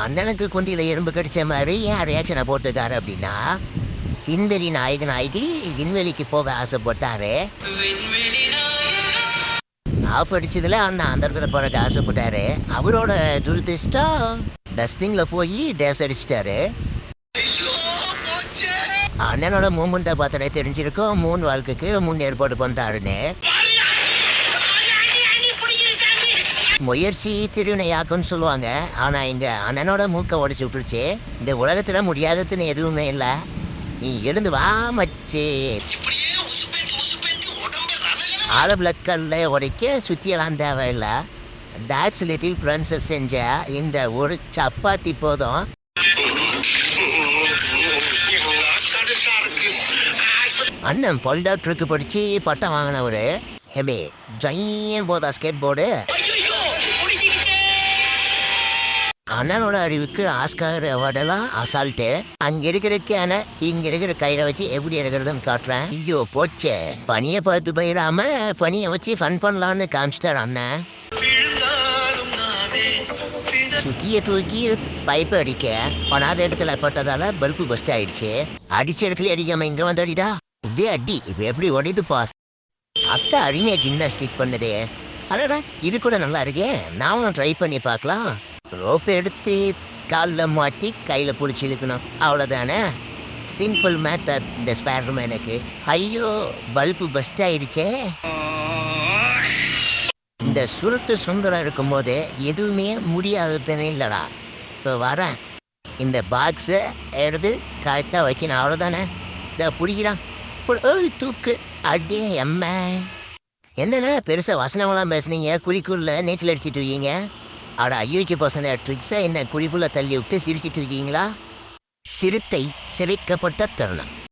அண்ணனுக்கு குந்தியில் எறும்பு கடிச்ச மாதிரி ஏன் ரியாக்ஷனை போட்டுருக்காரு அப்படின்னா விண்வெளி நாயக நாயகி விண்வெளிக்கு போக ஆசைப்பட்டாரு. ஆஃப் அடிச்சதுல அந்த அந்த போறதுக்கு ஆசைப்பட்டாரு. அவரோட துரதிஷ்டம் டஸ்ட்பின்ல போய் டேஸ் அடிச்சிட்டாரு. அண்ணனோட மூமெண்ட்டை பார்த்தாலே தெரிஞ்சிருக்கும் மூணு வாழ்க்கைக்கு முன் ஏற்பாடு பண்றாருன்னு. முயற்சி திருவினையாக்கும்னு சொல்லுவாங்க. ஆனா இங்க அண்ணனோட மூக்க உடைச்சு விட்டுருச்சு. இந்த உலகத்துல முடியாததுன்னு எதுவுமே இல்ல. நீ எழுந்து வா மச்சி. ஆலபிளக்கல்ல உடைக்க சுத்தியெல்லாம் தேவையில்லை. டாக்ஸ் லிட்டில் பிரின்சஸ் செஞ்ச இந்த ஒரு சப்பாத்தி போதும். அண்ணன் பொல் டாக்டருக்கு படிச்சு பட்டம் வாங்கினவரு. ஹெபே ஜையன் போதா ஸ்கேட் போர்டு அண்ணனோட அறிவுக்கு ஆஸ்கார் அவார்டெல்லாம் அசால்ட்டு அங்க இருக்கிற கேன இங்க இருக்கிற கயிறை வச்சு எப்படி இருக்கிறதுன்னு காட்டுறேன். ஐயோ போச்சே. பனியை பார்த்து போயிடாம பனியை வச்சு ஃபன் பண்ணலான்னு காமிச்சிட்டார் அண்ணன். சுத்திய தூக்கி பைப்பை அடிக்க. பணாத இடத்துல பட்டதால பல்பு பஸ்ட் ஆயிடுச்சு. அடிச்ச இடத்துல அடிக்காம இங்க வந்து அடிடா இதே அடி இப்ப எப்படி உடையுது பார் அத்தை அருமையா ஜிம்னாஸ்டிக் பண்ணுதே. அடடா இது கூட நல்லா இருக்கே. நானும் ட்ரை பண்ணி பார்க்கலாம். ரோப் எடுத்து காலில் மாட்டி கையில் பிடிச்சி இழுக்கணும். அவ்வளோதானே சிம்பிள் மேட்டர் இந்த ஸ்பேர்மேனுக்கு ஐயோ பல்பு பஸ்ட் ஆயிடுச்சே. இந்த சுருட்டு சுந்தரம் இருக்கும்போது எதுவுமே முடியாதுன்னு இல்லைடா. இப்போ வரேன். இந்த பாக்ஸை எடுத்து கரெக்டாக வைக்கணும். அவ்வளோதானே இதை பிடிக்கிறான். தூக்கு. அடே எம்ம என்னண்ணா பெருசாக வசனங்களாம் பேசுனீங்க? குறிக்குள்ள நீச்சல் அடிச்சிட்டு இருக்கீங்க? அட ஐயோக்கு பசங்க ட்ரிக்ஸை என்ன குழிக்குள்ள தள்ளி விட்டு சிரிச்சிட்டு இருக்கீங்களா? சிறுத்தை சிரிக்கப்பட்ட தருணம்.